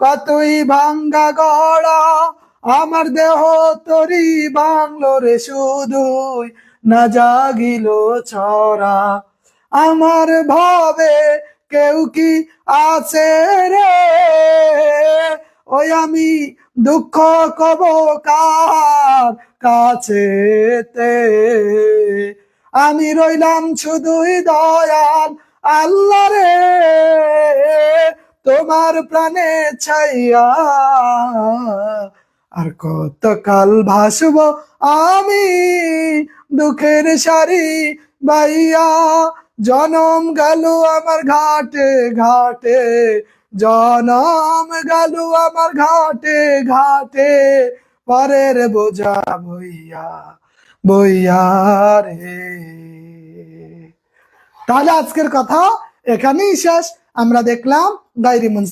কতই ভাঙ্গা গড়া, আমার দেহ তরি বাংলো রে শুধুই না জাগিল ছড়া। আমার ভাবে কেউ কি আছে রে? ওই আমি দুঃখ কব কার কাছে আমি রইলাম শুধুই দয়াল আল্লাহ রে তোমার প্রাণে ছাইয়া আর কত কাল ভাসব আমি দুঃখের সারি বাইয়া। জনম গেল আমার ঘাটে ঘাটে, জনম গেল আমার ঘাটে ঘাটে, পরের বোঝা বইয়া বইয়া রে। তাহলে আজকের কথা এখানেই শেষ। আমরা দেখলাম ডায়েরি